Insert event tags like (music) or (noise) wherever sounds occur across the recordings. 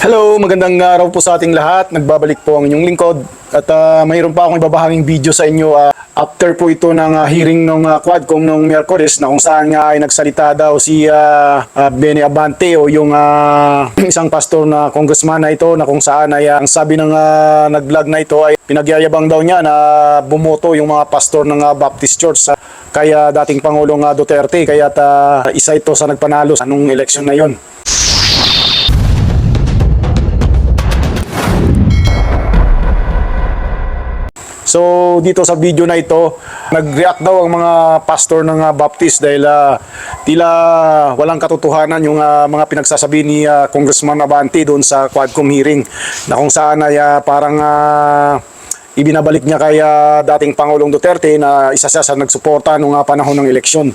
Hello, magandang araw po sa ating lahat. Nagbabalik po ang inyong lingkod. At ah, mayroon pa akong ibabahaging video sa inyo ah, after po ito ng ah, hearing ng uh, Quadcom nung Miyerkules na kung saan nga ay nagsalita daw si ah, ah, Benny Abante o yung ah, (clears throat) isang pastor na congressman na ito na kung saan ay ah, ang sabi ng ah, nag-vlog na ito ay pinagyayabang daw niya na bumoto yung mga pastor ng ah, Baptist Church sa kaya dating Pangulong ah, Duterte kaya isa ito sa nagpanalo sa nung eleksyon na yon. So dito sa video na ito, nag-react daw ang mga pastor ng ah, Baptist dahil ah, tila walang katotohanan yung ah, mga pinagsasabi ni ah, Congressman Abante doon sa Quadcom hearing na kung saan ay ah, parang ah, ibinabalik niya kay ah, dating Pangulong Duterte na isa siya sa nagsuporta nung ah, panahon ng eleksyon.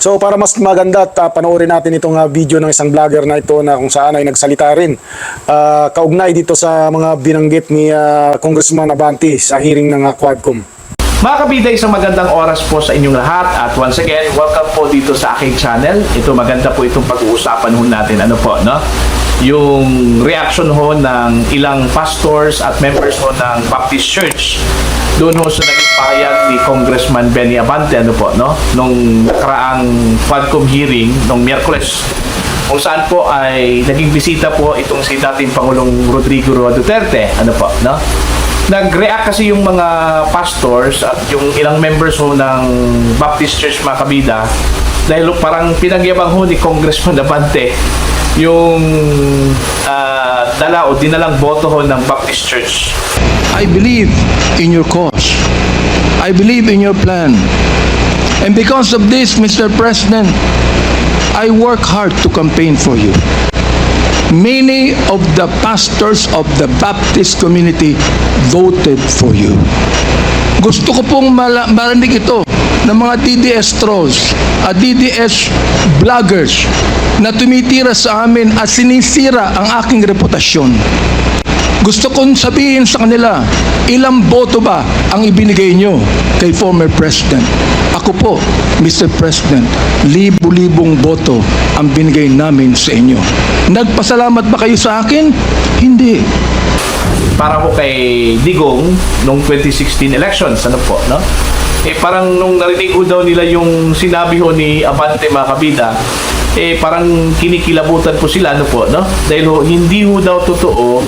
So para mas maganda at ah, panoorin natin itong ah, video ng isang vlogger na ito na kung saan ay nagsalita rin ah, kaugnay dito sa mga binanggit ni ah, Congressman Abante sa hearing ng ah, Quadcom. Mga kabida, isang magandang oras po sa inyong lahat at once again, welcome po dito sa aking channel. Ito maganda po itong pag-uusapan natin. Ano po, no? Yung reaction ho ng ilang pastors at members ho ng Baptist Church doon ho sa naging pahayag ni Congressman Benny Abante, ano po, no? Nung nakaraang Quadcom hearing, nung Miyerkules, kung saan po ay naging bisita po itong si dating Pangulong Rodrigo Roa Duterte, ano po, no? Nag-react kasi yung mga pastors at yung ilang members ho ng Baptist Church mga kabida dahil parang pinagyabang ho ni Congressman Abante yung ah, dala o dinalang boto ho ng Baptist Church. I believe in your cause. I believe in your plan. And because of this, Mr. President, I work hard to campaign for you. Many of the pastors of the Baptist community voted for you. Gusto ko pong marinig ito ng mga DDS trolls at DDS vloggers na tumitira sa amin at sinisira ang aking reputasyon. Gusto kong sabihin sa kanila, ilang boto ba ang ibinigay nyo kay former President? Ako po, Mr. President, libo-libong boto ang binigay namin sa inyo. Nagpasalamat ba kayo sa akin? Hindi. para po kay Digong nung 2016 elections, ano po, no? Eh parang nung narinig ko daw nila yung sinabi ho ni Abante mga kabida, eh parang kinikilabutan po sila, ano po, no? Dahil ho, hindi ho daw totoo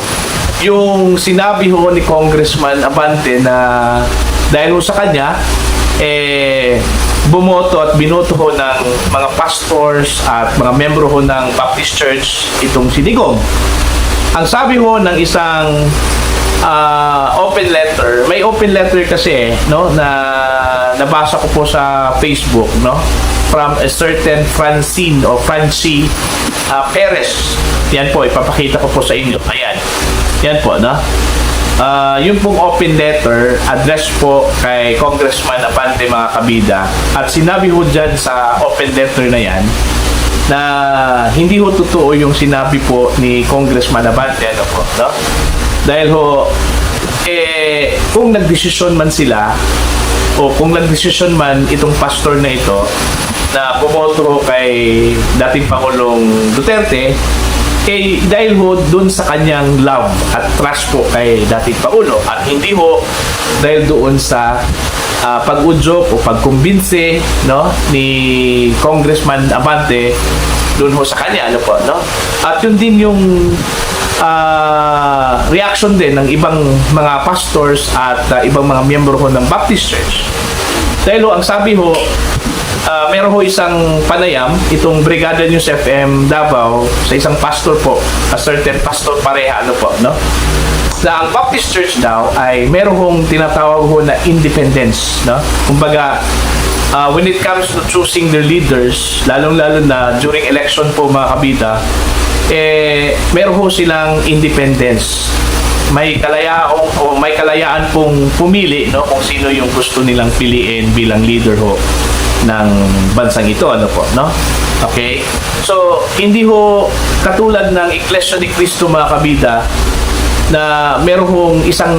yung sinabi ho ni Congressman Abante na dahil ho sa kanya, eh bumoto at binoto ho ng mga pastors at mga membro ho ng Baptist Church itong si Digong. Ang sabi ho ng isang ah, open letter, may open letter kasi no na nabasa ko po sa Facebook no from a certain Francine o Francie ah, Perez. Yan po, ipapakita ko po sa inyo. Ayan. Yan po, no? Ah, yung pong open letter, address po kay Congressman Abante mga kabida. At sinabi ho dyan sa open letter na yan, na hindi ho totoo yung sinabi po ni Congressman Abante ano po, no? Dahil ho eh kung nagdesisyon man sila o kung nagdesisyon man itong pastor na ito na bumoto ho kay dating Pangulong Duterte eh dahil ho dun sa kanyang love at trust po kay dating Pangulo. At hindi ho dahil doon sa ah, pag-udyok o pagkumbinse no ni Congressman Abante doon ho sa kanya ano po no? At yun din yung ah, reaction din ng ibang mga pastors at ah, ibang mga miyembro ho ng Baptist Church dahil ho ang sabi ho Ah, meron ho isang panayam, itong Brigada News FM Davao, sa isang pastor po, a certain pastor pareha, ano po, no? Na ang Baptist Church daw ay meron hong tinatawag ho na independence, no? Kumbaga, ah, when it comes to choosing their leaders, lalong-lalo na during election po mga kabita, eh, meron ho silang independence. May kalayaan o may kalayaan pong pumili no kung sino yung gusto nilang piliin bilang leader ho ng bansang ito ano po no? Okay? So hindi ho katulad ng Iglesia ni Cristo mga kabida na meron hong isang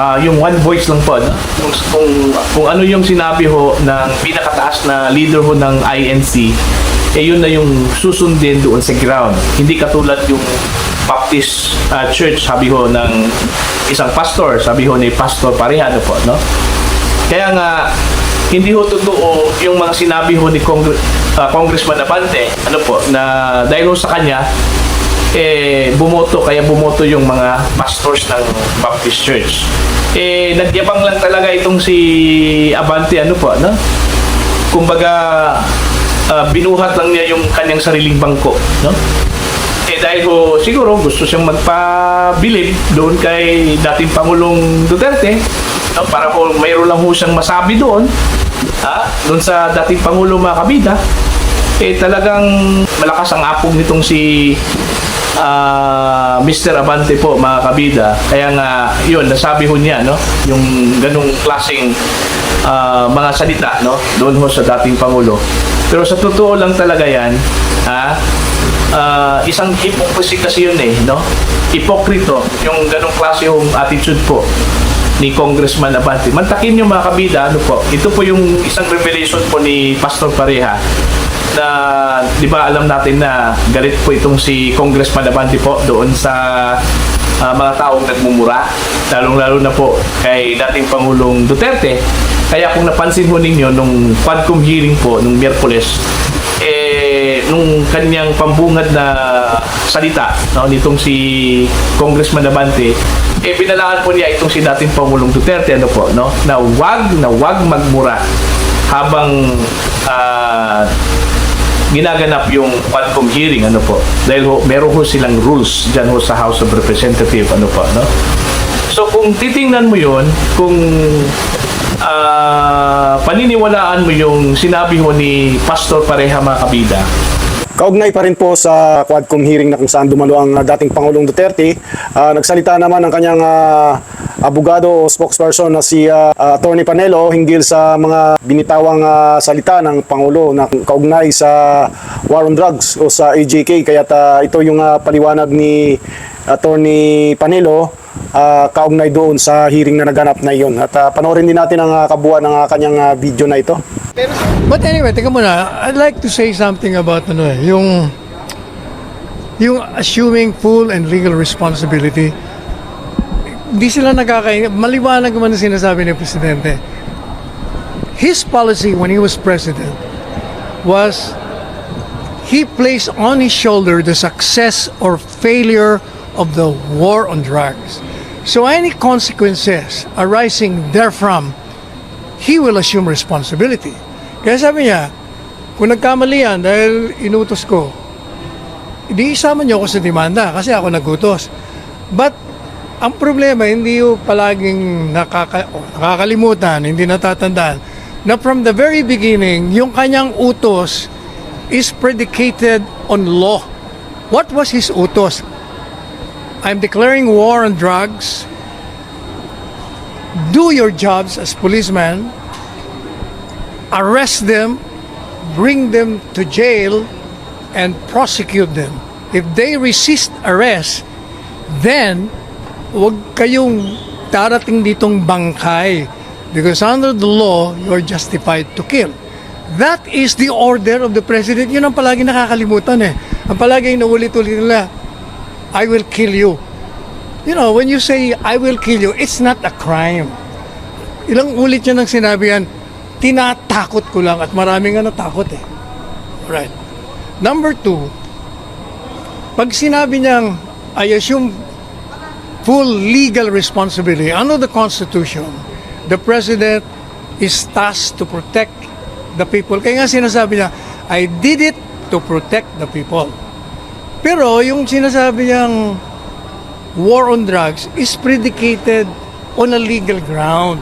ah, yung one voice lang po no? kung, kung, kung ano yung sinabi ho ng pinakataas na leader ho ng INC eh yun na yung susundin doon sa ground hindi katulad yung Baptist uh, Church, sabi ho ng isang pastor, sabi ho ni Pastor Parehano po, no? Kaya nga, hindi ho totoo yung mga sinabi ho ni Congre- ah, Congressman Abante, ano po, na dahil ho sa kanya, eh, bumoto, kaya bumoto yung mga pastors ng Baptist Church. Eh, nagyabang lang talaga itong si Abante, ano po, no? Kumbaga, ah, binuhat lang niya yung kanyang sariling bangko, no? Eh dahil ho, siguro gusto siyang magpabilib doon kay dating Pangulong Duterte no, para ho mayroon lang ho siyang masabi doon ha, doon sa dating Pangulo mga kabida eh talagang malakas ang apog nitong si ah, Mr. Abante po mga kabida kaya nga yun nasabi ho niya no yung ganung klaseng ah, mga salita no? Doon ho sa dating Pangulo. Pero sa totoo lang talaga yan ha? Ah, isang hypocrisy kasi yun eh, no? Hipokrito, yung ganong klase yung attitude po ni Congressman Abante. Mantakin yung mga kabida, ano po, ito po yung isang revelation po ni Pastor Pareha na di ba alam natin na galit po itong si Congressman Abante po doon sa ah, mga taong nagmumura. Lalong-lalo na po kay dating Pangulong Duterte kaya kung napansin ho ninyo nung Quadcom hearing po nung Miyerkules eh, nung kanyang pambungad na salita no, nitong si Congressman Abante, eh, binalaan po niya itong si dating Pangulong Duterte, ano po, no, na wag na wag magmura habang ah, ginaganap yung Quadcom hearing, ano po. Dahil ho, meron ho silang rules dyan ho sa House of Representative, ano po, no. So kung titingnan mo yun, kung ah, paniniwalaan mo yung sinabi mo ni Pastor Pareha mga kabida, Kaugnay pa rin po sa Quadcom hearing na kung saan dumalo ang uh, dating Pangulong Duterte, ah, nagsalita naman ang kanyang ah, abogado o spokesperson na si ah, ah, Attorney Panelo hinggil sa mga binitawang ah, salita ng Pangulo na kaugnay sa war on drugs o sa AJK. Kaya ito yung ah, paliwanag ni Attorney Panelo ah, kaugnay doon sa hearing na naganap na iyon. At ah, panoorin din natin ang ah, kabuuan ng ah, kanyang ah, video na ito. But anyway, teka muna. I'd like to say something about ano eh, yung yung assuming full and legal responsibility. Hindi sila nakakain. Maliwanag naman ang sinasabi ni Presidente. His policy when he was president was he placed on his shoulder the success or failure of the war on drugs. So any consequences arising therefrom he will assume responsibility. Kaya sabi niya, kung nagkamali yan dahil inutos ko, hindi isama niyo ako sa demanda kasi ako nagutos. But, ang problema, hindi yung palaging nakaka, nakakalimutan, hindi natatandaan, na from the very beginning, yung kanyang utos is predicated on law. What was his utos? I'm declaring war on drugs. Do your jobs as policemen. Arrest them, bring them to jail, and prosecute them. If they resist arrest, then huwag kayong darating ditong bangkay because under the law, you're justified to kill. That is the order of the president. Yun ang palagi nakakalimutan eh. Ang palagi naulit-ulit nila, I will kill you. You know, when you say, I will kill you, it's not a crime. Ilang ulit niya nang sinabi yan, tinatakot ko lang at marami nga natakot eh. Right. Number two, pag sinabi niyang, I assume full legal responsibility under the Constitution, the President is tasked to protect the people. Kaya nga sinasabi niya, I did it to protect the people. Pero yung sinasabi niyang war on drugs is predicated on a legal ground.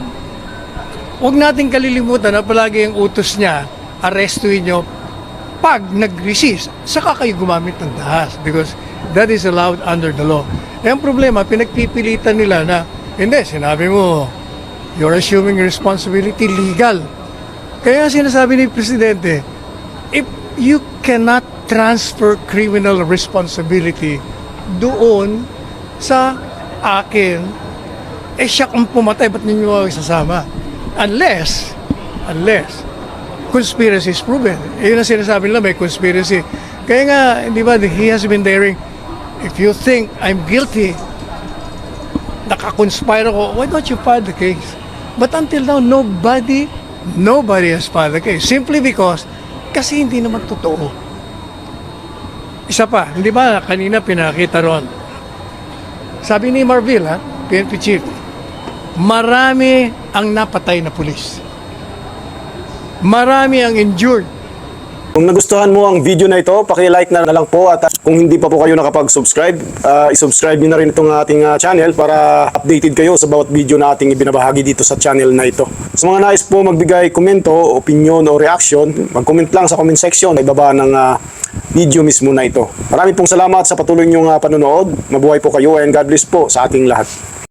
Huwag nating kalilimutan na palagi ang utos niya, arrestuin nyo pag nag-resist, saka kayo gumamit ng dahas because that is allowed under the law. Eh, ang problema, pinagpipilitan nila na, hindi, sinabi mo, you're assuming responsibility legal. Kaya sinasabi ni Presidente, if you cannot transfer criminal responsibility doon sa akin, eh siya kung pumatay, ba't ninyo isasama? Unless, unless, conspiracy is proven. Eh, Yun ang sinasabi nila, may conspiracy. Kaya nga, di ba, he has been daring, if you think I'm guilty, nakakonspire ako, why don't you file the case? But until now, nobody, nobody has filed the case. Simply because, kasi hindi naman totoo. Isa pa, hindi ba kanina pinakita ron? Sabi ni Marvil, ha, PNP chief, marami ang napatay na pulis. Marami ang injured. Kung nagustuhan mo ang video na ito, paki-like na, lang po at kung hindi pa po kayo nakapag-subscribe, uh, i-subscribe niyo na rin itong ating uh, channel para updated kayo sa bawat video na ating ibinabahagi dito sa channel na ito. Sa mga nais po magbigay komento, opinion o reaction, mag-comment lang sa comment section ay baba ng uh, video mismo na ito. Marami pong salamat sa patuloy niyong uh, panonood. Mabuhay po kayo and God bless po sa ating lahat.